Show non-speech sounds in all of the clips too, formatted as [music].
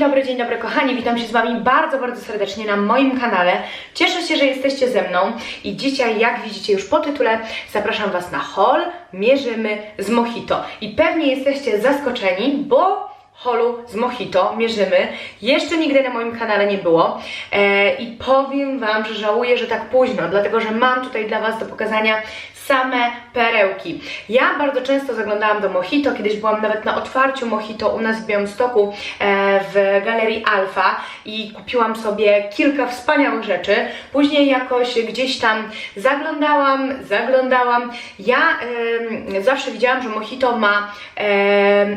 dobry, dzień dobry kochani, witam się z Wami bardzo, bardzo serdecznie na moim kanale. Cieszę się, że jesteście ze mną i dzisiaj, jak widzicie już po tytule, zapraszam Was na haul Mierzymy z Mojito. I pewnie jesteście zaskoczeni, bo holu z Mojito mierzymy. Jeszcze nigdy na moim kanale nie było e, i powiem Wam, że żałuję, że tak późno, dlatego że mam tutaj dla Was do pokazania same perełki. Ja bardzo często zaglądałam do Mojito, kiedyś byłam nawet na otwarciu Mojito u nas w Białymstoku e, w Galerii Alfa i kupiłam sobie kilka wspaniałych rzeczy. Później jakoś gdzieś tam zaglądałam, zaglądałam. Ja zawsze widziałam, że Mojito ma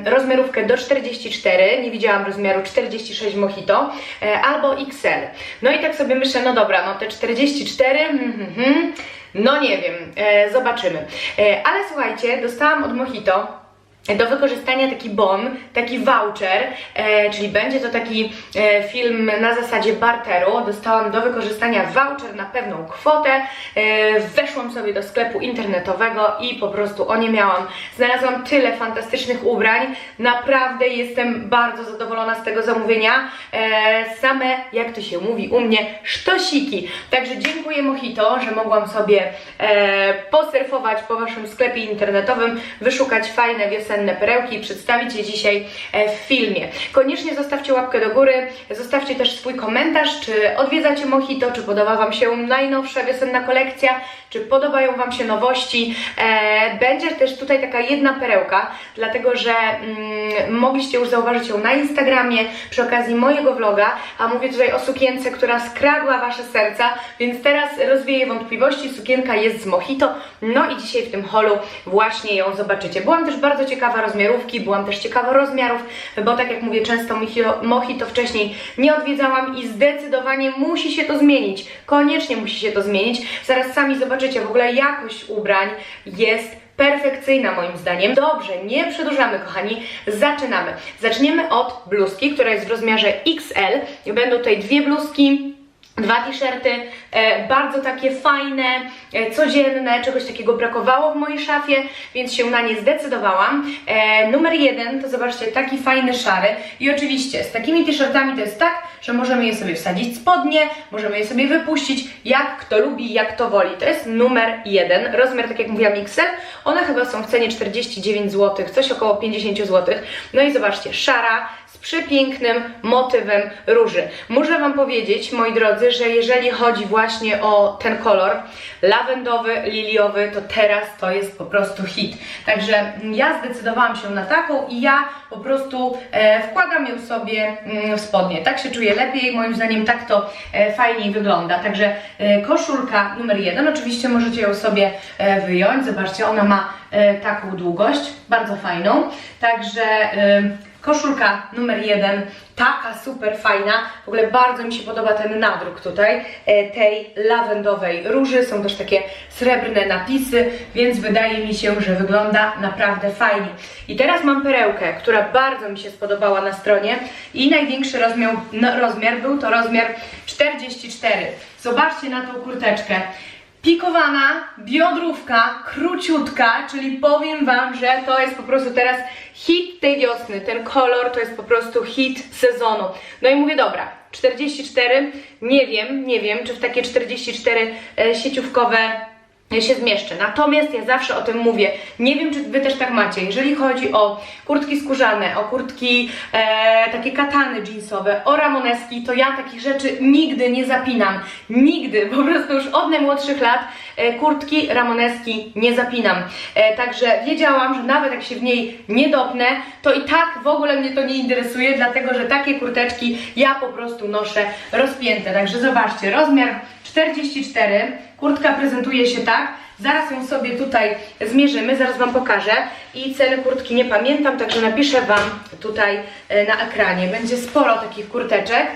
rozmiarówkę do 44, nie widziałam rozmiaru 46 Mojito e, albo XL. No i tak sobie myślę, no dobra, no te 44, mhm, mhm, no nie wiem, e, zobaczymy. E, ale słuchajcie, dostałam od Mojito do wykorzystania taki bon, taki voucher, e, czyli będzie to taki e, film na zasadzie barteru. Dostałam do wykorzystania voucher na pewną kwotę. E, weszłam sobie do sklepu internetowego i po prostu o nie miałam. Znalazłam tyle fantastycznych ubrań. Naprawdę jestem bardzo zadowolona z tego zamówienia. E, same, jak to się mówi u mnie, sztosiki. Także dziękuję Mojito, że mogłam sobie e, posurfować po waszym sklepie internetowym, wyszukać fajne wiosenne perełki i przedstawić je dzisiaj e, w filmie. Koniecznie zostawcie łapkę do góry, zostawcie też swój komentarz, czy odwiedzacie Mojito, czy podoba wam się najnowsza wiosenna kolekcja, czy podobają wam się nowości. E, będzie też tutaj taka jedna perełka, dlatego że mm, mogliście już zauważyć ją na Instagramie przy okazji mojego vloga, a mówię tutaj o sukience, która skradła wasze serca, więc teraz rozwieję wątpliwości. Sukienka jest z Mojito, no i dzisiaj w tym holu właśnie ją zobaczycie. Byłam też bardzo ciekawa rozmiarówki, byłam też ciekawa rozmiarów, bo tak jak mówię, często Mojito, Mojito wcześniej nie odwiedzałam i zdecydowanie musi się to zmienić. Koniecznie musi się to zmienić. Zaraz sami zobaczycie, w ogóle jakość ubrań jest perfekcyjna moim zdaniem. Dobrze, nie przedłużamy kochani, zaczynamy. Zaczniemy od bluzki, która jest w rozmiarze XL. Będą tutaj dwie bluzki, Dwa t-shirty, bardzo takie fajne, e, codzienne, czegoś takiego brakowało w mojej szafie, więc się na nie zdecydowałam. E, numer jeden to zobaczcie, taki fajny szary i oczywiście z takimi t-shirtami to jest tak, że możemy je sobie wsadzić spodnie, możemy je sobie wypuścić, jak kto lubi, jak to woli. To jest numer jeden, rozmiar tak jak mówiłam XL, one chyba są w cenie 49 zł, coś około 50 zł. No i zobaczcie, szara, z przepięknym motywem róży. Muszę Wam powiedzieć, moi drodzy, że jeżeli chodzi właśnie o ten kolor lawendowy, liliowy, to teraz to jest po prostu hit. Także ja zdecydowałam się na taką i ja po prostu e, wkładam ją sobie mm, w spodnie. Tak się czuję lepiej, moim zdaniem tak to e, fajniej wygląda. Także e, koszulka numer jeden, oczywiście możecie ją sobie wyjąć. Zobaczcie, ona ma taką długość, bardzo fajną. Także Koszulka numer jeden, taka super fajna. W ogóle bardzo mi się podoba ten nadruk tutaj, e, tej lawendowej róży. Są też takie srebrne napisy, więc wydaje mi się, że wygląda naprawdę fajnie. I teraz mam perełkę, która bardzo mi się spodobała na stronie i największy rozmiar, no, rozmiar był to rozmiar 44. Zobaczcie na tą kurteczkę. Pikowana, biodrówka, króciutka, czyli powiem Wam, że to jest po prostu teraz hit tej wiosny. Ten kolor to jest po prostu hit sezonu. No i mówię, dobra, 44, nie wiem, nie wiem, czy w takie 44 e, sieciówkowe się zmieszczę. Natomiast ja zawsze o tym mówię. Nie wiem, czy Wy też tak macie. Jeżeli chodzi o kurtki skórzane, o kurtki e, takie katany jeansowe, o ramoneski, to ja takich rzeczy nigdy nie zapinam. Nigdy. Po prostu już od najmłodszych lat e, kurtki, ramoneski nie zapinam. E, także wiedziałam, że nawet jak się w niej nie dopnę, to i tak w ogóle mnie to nie interesuje, dlatego że takie kurteczki ja po prostu noszę rozpięte. Także zobaczcie, rozmiar 44. Kurtka prezentuje się tak. Zaraz ją sobie tutaj zmierzymy, zaraz Wam pokażę. I ceny kurtki nie pamiętam, także napiszę Wam tutaj e, na ekranie. Będzie sporo takich kurteczek.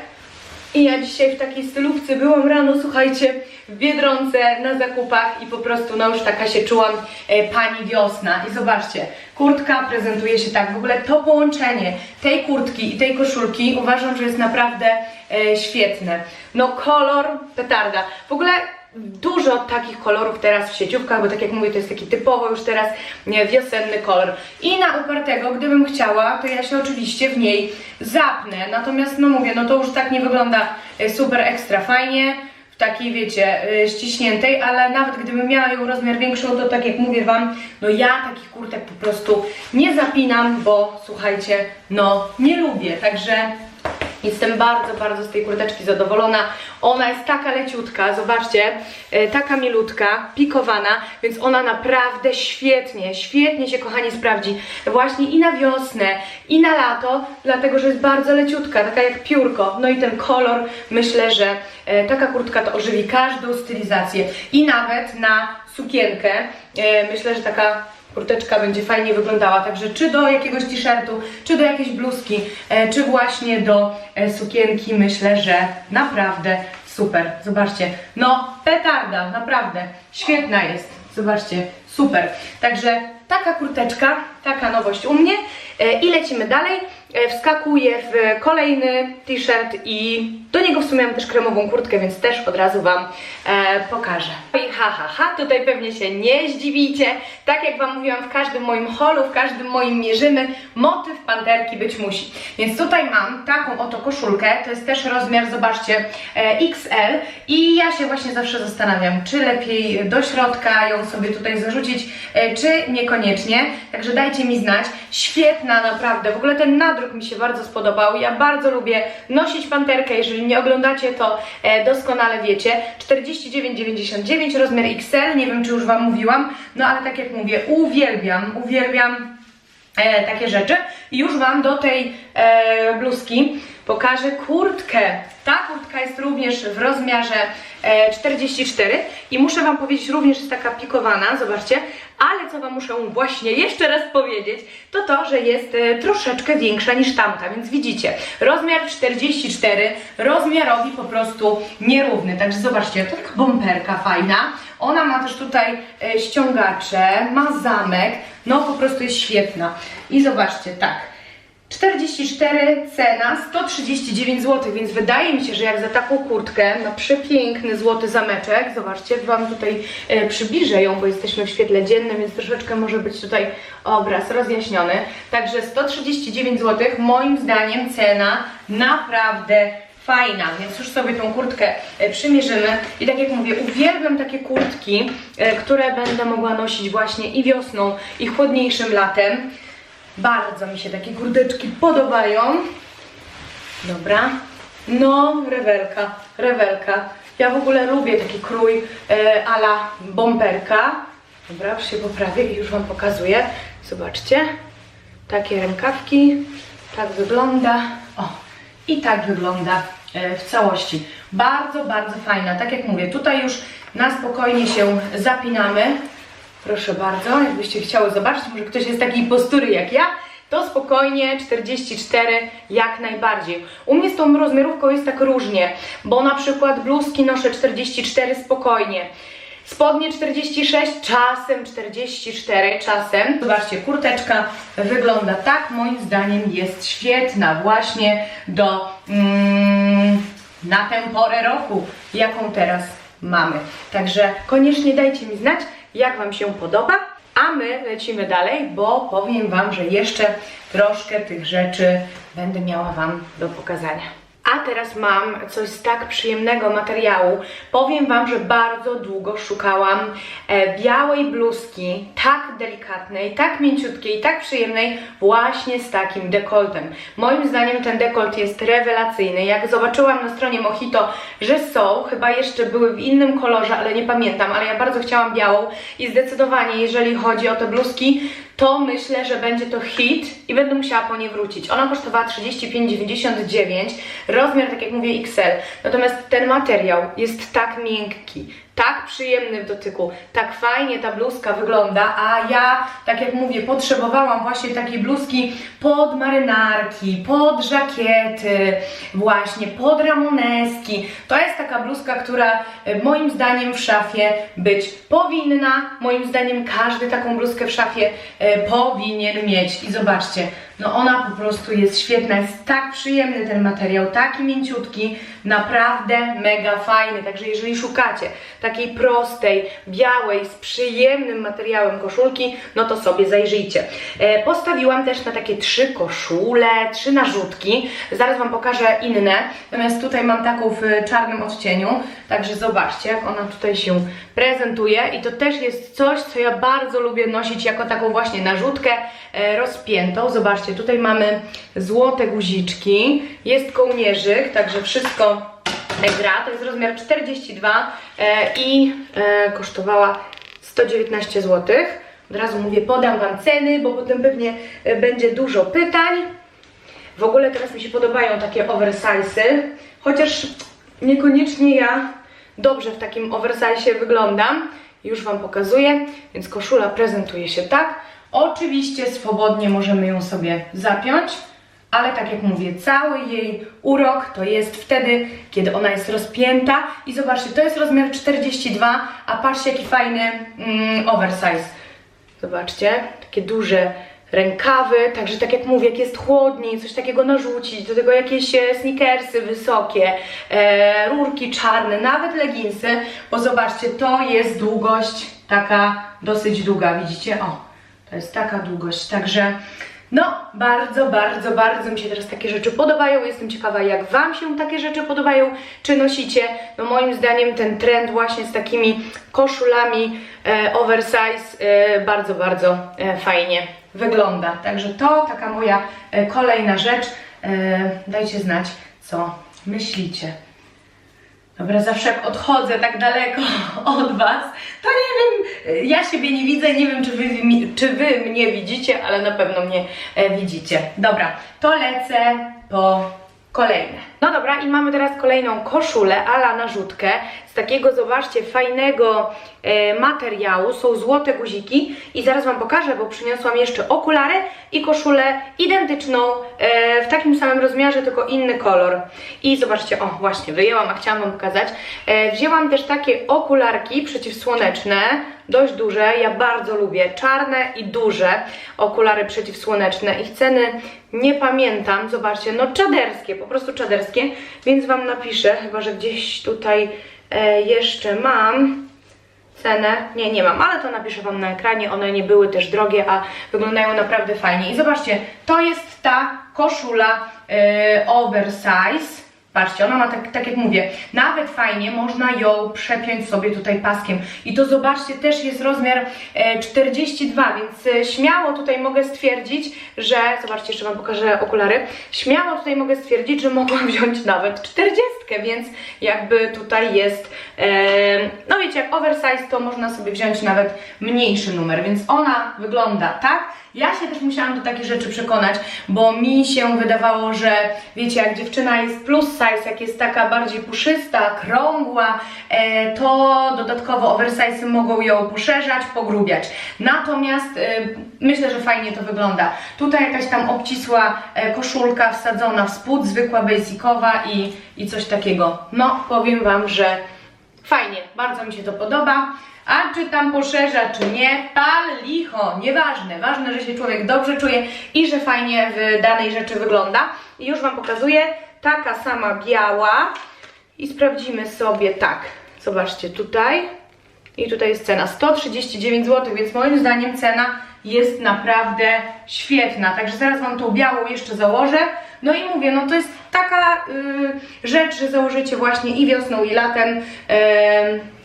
I ja dzisiaj w takiej stylówce byłam rano, słuchajcie, w Biedronce na zakupach i po prostu no już taka się czułam e, pani wiosna. I zobaczcie, kurtka prezentuje się tak. W ogóle to połączenie tej kurtki i tej koszulki uważam, że jest naprawdę e, świetne. No kolor petarda. W ogóle dużo takich kolorów teraz w sieciówkach, bo tak jak mówię, to jest taki typowo już teraz wiosenny kolor. I na upartego, gdybym chciała, to ja się oczywiście w niej zapnę. Natomiast, no mówię, no to już tak nie wygląda e, super ekstra fajnie w takiej, wiecie, y, ściśniętej, ale nawet gdybym miała ją rozmiar większą, to tak jak mówię Wam, no ja takich kurtek po prostu nie zapinam, bo słuchajcie, no nie lubię, także Jestem bardzo, bardzo z tej kurteczki zadowolona. Ona jest taka leciutka, zobaczcie, e, taka milutka, pikowana, więc ona naprawdę świetnie, świetnie się kochani sprawdzi. Właśnie i na wiosnę, i na lato, dlatego że jest bardzo leciutka, taka jak piórko. No i ten kolor, myślę, że e, taka kurtka to ożywi każdą stylizację. I nawet na sukienkę, e, myślę, że taka kurteczka będzie fajnie wyglądała. Także czy do jakiegoś t-shirtu, czy do jakiejś bluzki, e, czy właśnie do e, sukienki, myślę, że naprawdę super. Zobaczcie, no petarda, naprawdę świetna jest. Zobaczcie, super. Także taka kurteczka, taka nowość u mnie. E, I lecimy dalej. E, Wskakuję w kolejny t-shirt i do niego w sumie mam też kremową kurtkę, więc też od razu Wam e, pokażę. I ha, ha, ha, tutaj pewnie się nie zdziwicie. Tak jak Wam mówiłam, w każdym moim holu, w każdym moim mierzymy, motyw panterki być musi. Więc tutaj mam taką oto koszulkę, to jest też rozmiar, zobaczcie, e, XL i ja się właśnie zawsze zastanawiam, czy lepiej do środka ją sobie tutaj zarzucić, e, czy niekoniecznie. Także dajcie mi znać. Świetna naprawdę, w ogóle ten nadruk mi się bardzo spodobał. Ja bardzo lubię nosić panterkę, jeżeli nie oglądacie, to e, doskonale wiecie. 49,99 rozmiar XL, nie wiem czy już Wam mówiłam, no ale tak jak mówię, uwielbiam, uwielbiam e, takie rzeczy. I już Wam do tej e, bluzki pokażę kurtkę. Ta kurtka jest również w rozmiarze e, 44 i muszę Wam powiedzieć, również jest taka pikowana, zobaczcie, ale co Wam muszę właśnie jeszcze raz powiedzieć, to to, że jest e, troszeczkę większa niż tamta, więc widzicie, rozmiar 44, rozmiarowi po prostu nierówny, także zobaczcie, to taka bomberka fajna, ona ma też tutaj e, ściągacze, ma zamek, no po prostu jest świetna. I zobaczcie, tak, 44 cena 139 zł, więc wydaje mi się, że jak za taką kurtkę, no przepiękny złoty zameczek, zobaczcie, Wam tutaj e, przybliżę ją, bo jesteśmy w świetle dziennym, więc troszeczkę może być tutaj obraz rozjaśniony. Także 139 zł, moim zdaniem cena naprawdę fajna, więc już sobie tą kurtkę e, przymierzymy i tak jak mówię, uwielbiam takie kurtki, e, które będę mogła nosić właśnie i wiosną, i chłodniejszym latem. Bardzo mi się takie kurdeczki podobają. Dobra. No, rewelka, rewelka. Ja w ogóle lubię taki krój e, ala bomberka. Dobra, już się poprawię i już Wam pokazuję. Zobaczcie. Takie rękawki. Tak wygląda. O, i tak wygląda e, w całości. Bardzo, bardzo fajna. Tak jak mówię, tutaj już na spokojnie się zapinamy. Proszę bardzo, jakbyście chciały zobaczyć, może ktoś jest takiej postury jak ja, to spokojnie 44 jak najbardziej. U mnie z tą rozmiarówką jest tak różnie, bo na przykład bluzki noszę 44 spokojnie. Spodnie 46, czasem 44, czasem. Zobaczcie, kurteczka wygląda tak, moim zdaniem jest świetna właśnie do mm, na tę porę roku, jaką teraz mamy. Także koniecznie dajcie mi znać, jak Wam się podoba. A my lecimy dalej, bo powiem Wam, że jeszcze troszkę tych rzeczy będę miała Wam do pokazania. A teraz mam coś z tak przyjemnego materiału. Powiem Wam, że bardzo długo szukałam e, białej bluzki, tak delikatnej, tak mięciutkiej, tak przyjemnej, właśnie z takim dekoltem. Moim zdaniem ten dekolt jest rewelacyjny. Jak zobaczyłam na stronie Mojito, że są, chyba jeszcze były w innym kolorze, ale nie pamiętam, ale ja bardzo chciałam białą i zdecydowanie, jeżeli chodzi o te bluzki, to myślę, że będzie to hit i będę musiała po nie wrócić. Ona kosztowała 35,99, rozmiar, tak jak mówię, XL. Natomiast ten materiał jest tak miękki, tak przyjemny w dotyku, tak fajnie ta bluzka wygląda, a ja, tak jak mówię, potrzebowałam właśnie takiej bluzki pod marynarki, pod żakiety, właśnie pod ramoneski. To jest taka bluzka, która e, moim zdaniem w szafie być powinna. Moim zdaniem każdy taką bluzkę w szafie e, powinien mieć. I zobaczcie, no ona po prostu jest świetna, jest tak przyjemny ten materiał, taki mięciutki, naprawdę mega fajny. Także jeżeli szukacie takiej prostej, białej, z przyjemnym materiałem koszulki, no to sobie zajrzyjcie. E, postawiłam też na takie trzy koszule, trzy narzutki. Zaraz Wam pokażę inne. Natomiast tutaj mam taką w czarnym odcieniu. Także zobaczcie, jak ona tutaj się prezentuje. I to też jest coś, co ja bardzo lubię nosić jako taką właśnie narzutkę e, rozpiętą. Zobaczcie, tutaj mamy złote guziczki, jest kołnierzyk, także wszystko gra. To jest rozmiar 42 e, i e, kosztowała 119 zł. Od razu mówię, podam Wam ceny, bo potem pewnie e, będzie dużo pytań. W ogóle teraz mi się podobają takie oversize'y, chociaż niekoniecznie ja dobrze w takim oversize wyglądam. Już Wam pokazuję, więc koszula prezentuje się tak. Oczywiście swobodnie możemy ją sobie zapiąć, ale tak jak mówię, cały jej urok to jest wtedy, kiedy ona jest rozpięta. I zobaczcie, to jest rozmiar 42, a patrzcie jaki fajny mm, oversize. Zobaczcie, takie duże rękawy, także tak jak mówię, jak jest chłodniej, coś takiego narzucić, do tego jakieś e, sneakersy wysokie, e, rurki czarne, nawet leginsy, bo zobaczcie, to jest długość taka dosyć długa, widzicie? O, to jest taka długość, także no, bardzo, bardzo, bardzo mi się teraz takie rzeczy podobają. Jestem ciekawa, jak Wam się takie rzeczy podobają, czy nosicie. No moim zdaniem ten trend właśnie z takimi koszulami e, oversize e, bardzo, bardzo e, fajnie wygląda. Także to taka moja e, kolejna rzecz. E, dajcie znać, co myślicie. Dobra, zawsze jak odchodzę tak daleko [laughs] od Was, to nie wiem, ja siebie nie widzę, nie wiem czy wy, czy wy mnie widzicie, ale na pewno mnie e, widzicie. Dobra, to lecę po kolejne. No dobra, i mamy teraz kolejną koszulę ala narzutkę takiego, zobaczcie, fajnego e, materiału. Są złote guziki i zaraz Wam pokażę, bo przyniosłam jeszcze okulary i koszulę identyczną e, w takim samym rozmiarze, tylko inny kolor. I zobaczcie, o właśnie, wyjęłam, a chciałam Wam pokazać. E, wzięłam też takie okularki przeciwsłoneczne, dość duże, ja bardzo lubię, czarne i duże okulary przeciwsłoneczne. Ich ceny nie pamiętam, zobaczcie, no czaderskie, po prostu czaderskie, więc Wam napiszę, chyba że gdzieś tutaj jeszcze mam cenę. Nie, nie mam, ale to napiszę Wam na ekranie. One nie były też drogie, a wyglądają naprawdę fajnie. I zobaczcie, to jest ta koszula e, oversize. Patrzcie, ona ma tak, tak jak mówię, nawet fajnie można ją przepiąć sobie tutaj paskiem. I to zobaczcie, też jest rozmiar e, 42, więc e, śmiało tutaj mogę stwierdzić, że, zobaczcie, jeszcze Wam pokażę okulary, śmiało tutaj mogę stwierdzić, że mogłam [laughs] wziąć nawet 40, więc jakby tutaj jest, e, no wiecie, jak oversize, to można sobie wziąć nawet mniejszy numer, więc ona wygląda tak. Ja się też musiałam do takich rzeczy przekonać, bo mi się wydawało, że wiecie, jak dziewczyna jest plus size, jak jest taka bardziej puszysta, krągła, e, to dodatkowo oversize mogą ją poszerzać, pogrubiać. Natomiast e, myślę, że fajnie to wygląda. Tutaj jakaś tam obcisła e, koszulka wsadzona w spód, zwykła basicowa i, i coś takiego. No, powiem Wam, że Fajnie, bardzo mi się to podoba. A czy tam poszerza, czy nie, pal licho, nieważne. Ważne, że się człowiek dobrze czuje i że fajnie w danej rzeczy wygląda. I już Wam pokazuję, taka sama biała. I sprawdzimy sobie tak. Zobaczcie tutaj. I tutaj jest cena 139 zł, więc moim zdaniem cena jest naprawdę świetna. Także zaraz Wam tą białą jeszcze założę. No i mówię, no to jest taka y, rzecz, że założycie właśnie i wiosną, i latem, y,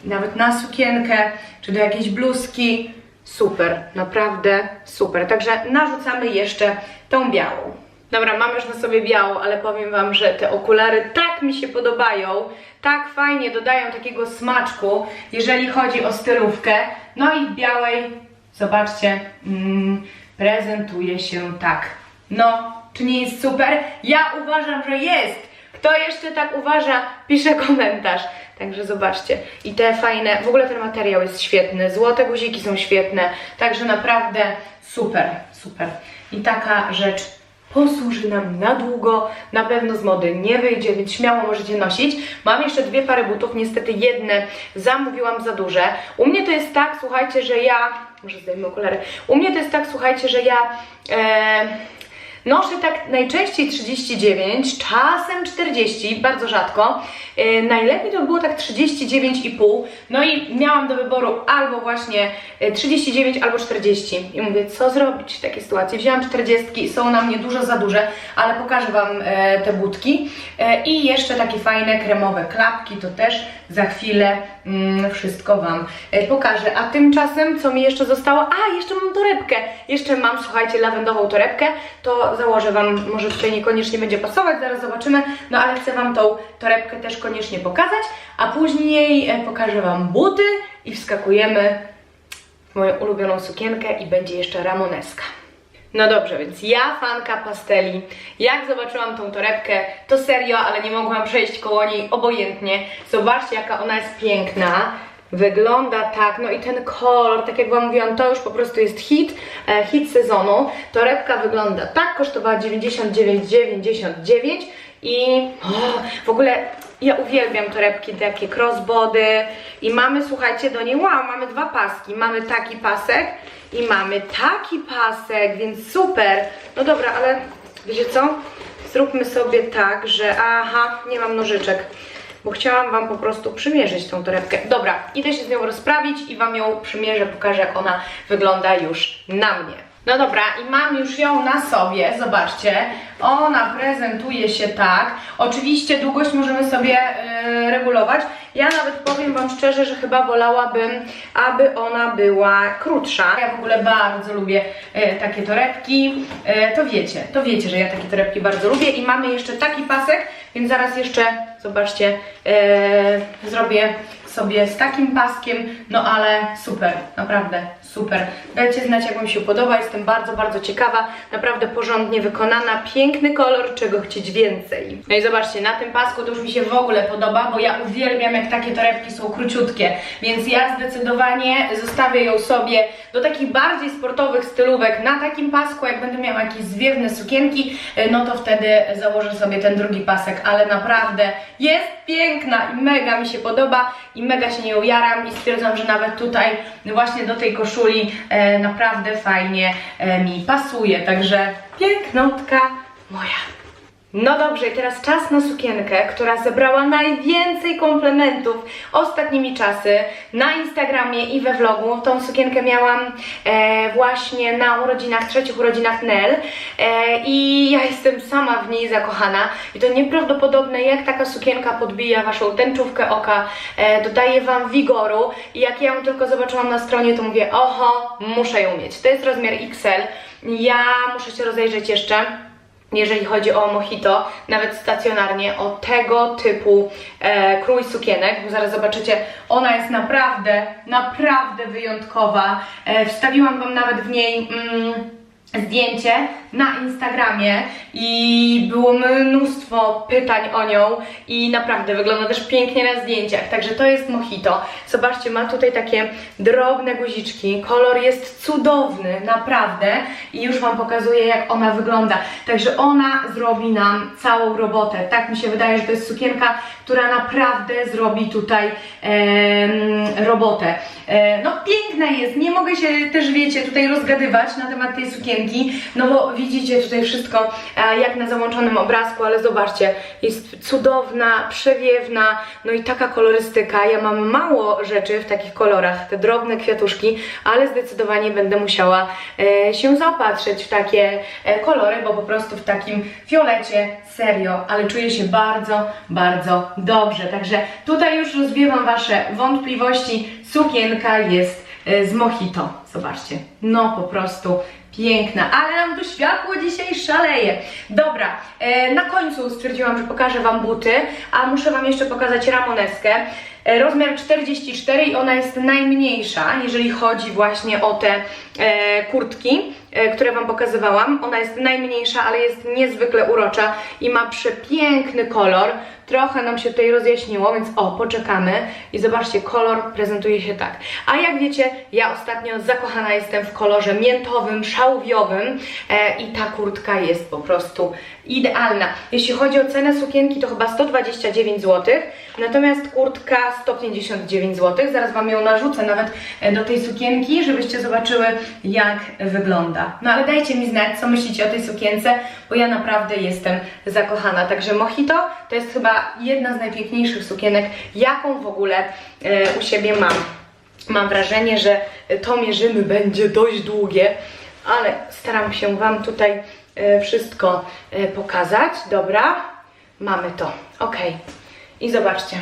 nawet na sukienkę, czy do jakiejś bluzki. Super, naprawdę super. Także narzucamy jeszcze tą białą. Dobra, mam już na sobie białą, ale powiem Wam, że te okulary tak mi się podobają, tak fajnie dodają takiego smaczku, jeżeli chodzi o stylówkę. No i w białej, zobaczcie, mm, prezentuje się tak. No, czy nie jest super? Ja uważam, że jest. Kto jeszcze tak uważa, pisze komentarz. Także zobaczcie. I te fajne, w ogóle ten materiał jest świetny. Złote guziki są świetne. Także naprawdę super, super. I taka rzecz posłuży nam na długo, na pewno z mody nie wyjdzie, więc śmiało możecie nosić. Mam jeszcze dwie pary butów, niestety jedne zamówiłam za duże. U mnie to jest tak, słuchajcie, że ja, może zdejmę okulary, u mnie to jest tak, słuchajcie, że ja e, Noszę tak najczęściej 39, czasem 40, bardzo rzadko. E, najlepiej to było tak 39,5. No i miałam do wyboru albo właśnie e, 39, albo 40. I mówię, co zrobić w takiej sytuacji? Wzięłam 40, są na mnie dużo za duże, ale pokażę Wam e, te budki. E, I jeszcze takie fajne kremowe klapki, to też za chwilę mm, wszystko Wam e, pokażę. A tymczasem, co mi jeszcze zostało? A, jeszcze mam torebkę. Jeszcze mam, słuchajcie, lawendową torebkę. To założę Wam, może tutaj niekoniecznie będzie pasować, zaraz zobaczymy. No ale chcę Wam tą torebkę też koniecznie pokazać. A później e, pokażę Wam buty i wskakujemy w moją ulubioną sukienkę i będzie jeszcze ramoneska. No dobrze, więc ja fanka pasteli. Jak zobaczyłam tą torebkę, to serio, ale nie mogłam przejść koło niej obojętnie. Zobaczcie, jaka ona jest piękna. Wygląda tak, no i ten kolor, tak jak Wam mówiłam, to już po prostu jest hit, e, hit sezonu. Torebka wygląda tak, kosztowała 99,99 i o, w ogóle ja uwielbiam torebki takie crossbody i mamy, słuchajcie, do niej, wow, mamy dwa paski. Mamy taki pasek i mamy taki pasek, więc super. No dobra, ale wiecie co? Zróbmy sobie tak, że aha, nie mam nożyczek, bo chciałam Wam po prostu przymierzyć tą torebkę. Dobra, idę się z nią rozprawić i Wam ją przymierzę, pokażę jak ona wygląda już na mnie. No dobra, i mam już ją na sobie, zobaczcie. Ona prezentuje się tak. Oczywiście długość możemy sobie e, regulować. Ja nawet powiem Wam szczerze, że chyba wolałabym, aby ona była krótsza. Ja w ogóle bardzo lubię e, takie torebki. E, to wiecie, to wiecie, że ja takie torebki bardzo lubię. I mamy jeszcze taki pasek, więc zaraz jeszcze, zobaczcie, e, zrobię sobie z takim paskiem, no ale super, naprawdę super. Dajcie znać, jak Wam się podoba, jestem bardzo, bardzo ciekawa, naprawdę porządnie wykonana, piękny kolor, czego chcieć więcej. No i zobaczcie, na tym pasku to już mi się w ogóle podoba, bo ja uwielbiam, jak takie torebki są króciutkie, więc ja zdecydowanie zostawię ją sobie do takich bardziej sportowych stylówek na takim pasku, jak będę miała jakieś zwiewne sukienki, no to wtedy założę sobie ten drugi pasek, ale naprawdę jest piękna i mega mi się podoba i mega się nią jaram i stwierdzam, że nawet tutaj właśnie do tej koszuli e, naprawdę fajnie e, mi pasuje, także pięknotka moja. No dobrze, i teraz czas na sukienkę, która zebrała najwięcej komplementów ostatnimi czasy. Na Instagramie i we vlogu. Tą sukienkę miałam e, właśnie na urodzinach, trzecich urodzinach Nel. E, i ja jestem sama w niej zakochana. I to nieprawdopodobne jak taka sukienka podbija waszą tęczówkę oka, e, dodaje wam wigoru. I jak ja ją tylko zobaczyłam na stronie to mówię, oho, muszę ją mieć. To jest rozmiar XL, ja muszę się rozejrzeć jeszcze jeżeli chodzi o mojito, nawet stacjonarnie, o tego typu e, krój sukienek, bo zaraz zobaczycie, ona jest naprawdę, naprawdę wyjątkowa. E, wstawiłam Wam nawet w niej mm, zdjęcie na Instagramie i było mnóstwo pytań o nią i naprawdę wygląda też pięknie na zdjęciach, także to jest mojito. Zobaczcie, ma tutaj takie drobne guziczki, kolor jest cudowny, naprawdę. I już Wam pokazuję jak ona wygląda, także ona zrobi nam całą robotę, tak mi się wydaje, że to jest sukienka, która naprawdę zrobi tutaj em, robotę. E, no piękna jest, nie mogę się też, wiecie, tutaj rozgadywać na temat tej sukienki, no bo widzicie tutaj wszystko e, jak na załączonym obrazku, ale zobaczcie, jest cudowna, przewiewna, no i taka kolorystyka. Ja mam mało rzeczy w takich kolorach, te drobne kwiatuszki, ale zdecydowanie będę musiała e, się zaopatrzyć w takie e, kolory, bo po prostu w takim fiolecie serio, ale czuję się bardzo, bardzo dobrze. Także tutaj już rozwiewam Wasze wątpliwości. Sukienka jest z mojito. Zobaczcie, no po prostu piękna, ale nam tu światło dzisiaj szaleje. Dobra, e, na końcu stwierdziłam, że pokażę Wam buty, a muszę Wam jeszcze pokazać ramoneskę. E, rozmiar 44 i ona jest najmniejsza, jeżeli chodzi właśnie o te e, kurtki, które Wam pokazywałam. Ona jest najmniejsza, ale jest niezwykle urocza i ma przepiękny kolor. Trochę nam się tutaj rozjaśniło, więc o, poczekamy i zobaczcie, kolor prezentuje się tak. A jak wiecie, ja ostatnio zakochana jestem w kolorze miętowym, szałwiowym e, i ta kurtka jest po prostu idealna. Jeśli chodzi o cenę sukienki, to chyba 129 zł. natomiast kurtka 159 zł. Zaraz Wam ją narzucę nawet e, do tej sukienki, żebyście zobaczyły jak wygląda. No ale dajcie mi znać, co myślicie o tej sukience, bo ja naprawdę jestem zakochana. Także Mojito to jest chyba jedna z najpiękniejszych sukienek, jaką w ogóle e, u siebie mam. Mam wrażenie, że to mierzymy będzie dość długie, ale staram się Wam tutaj e, wszystko e, pokazać. Dobra, mamy to. Ok. I zobaczcie.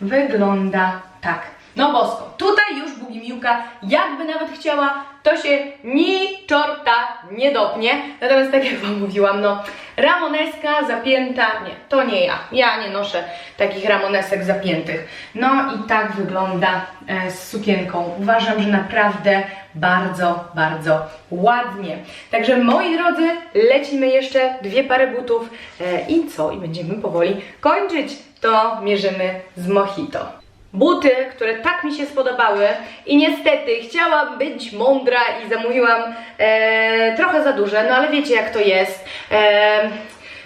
Wygląda tak. No bosko, tutaj już Bugimiłka jakby nawet chciała, to się ni czorta nie dopnie. Natomiast tak jak Wam mówiłam, no ramoneska zapięta, nie, to nie ja. Ja nie noszę takich ramonesek zapiętych. No i tak wygląda e, z sukienką. Uważam, że naprawdę bardzo, bardzo ładnie. Także moi drodzy, lecimy jeszcze dwie pary butów e, i co? I będziemy powoli kończyć. To mierzymy z Mojito. Buty, które tak mi się spodobały i niestety chciałam być mądra i zamówiłam e, trochę za duże, no ale wiecie jak to jest. E,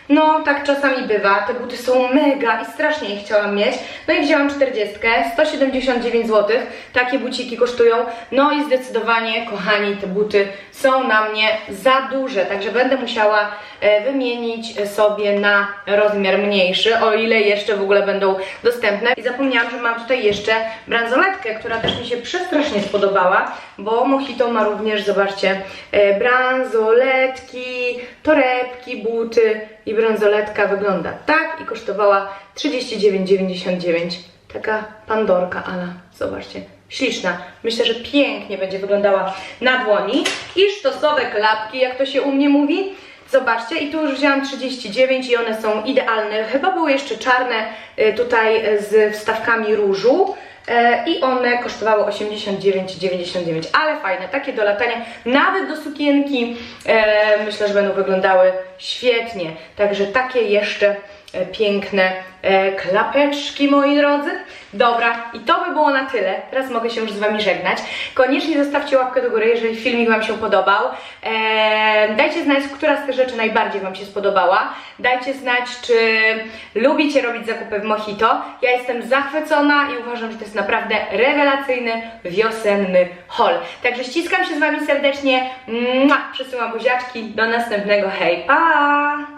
no, tak czasami bywa. Te buty są mega i strasznie je chciałam mieć. No i wzięłam 40, 179 zł. Takie buciki kosztują. No i zdecydowanie, kochani, te buty są na mnie za duże, także będę musiała e, wymienić sobie na rozmiar mniejszy, o ile jeszcze w ogóle będą dostępne. I zapomniałam, że mam tutaj jeszcze bransoletkę, która też mi się przestrasznie spodobała, bo Mojito ma również, zobaczcie, e, bransoletki, torebki, buty i bransoletka wygląda tak i kosztowała 39,99. Taka pandorka, ale zobaczcie, śliczna. Myślę, że pięknie będzie wyglądała na dłoni. I sztosowe klapki, jak to się u mnie mówi. Zobaczcie, i tu już wzięłam 39 i one są idealne. Chyba były jeszcze czarne y, tutaj z wstawkami różu. E, I one kosztowały 89,99, ale fajne, takie do latania, nawet do sukienki, e, myślę, że będą wyglądały świetnie. Także takie jeszcze piękne e, klapeczki, moi drodzy. Dobra, i to by było na tyle. Teraz mogę się już z Wami żegnać. Koniecznie zostawcie łapkę do góry, jeżeli filmik Wam się podobał. E, dajcie znać, która z tych rzeczy najbardziej Wam się spodobała. Dajcie znać, czy lubicie robić zakupy w Mojito. Ja jestem zachwycona i uważam, że to jest naprawdę rewelacyjny, wiosenny haul. Także ściskam się z Wami serdecznie. Mua, przesyłam buziaczki. Do następnego. Hej, pa!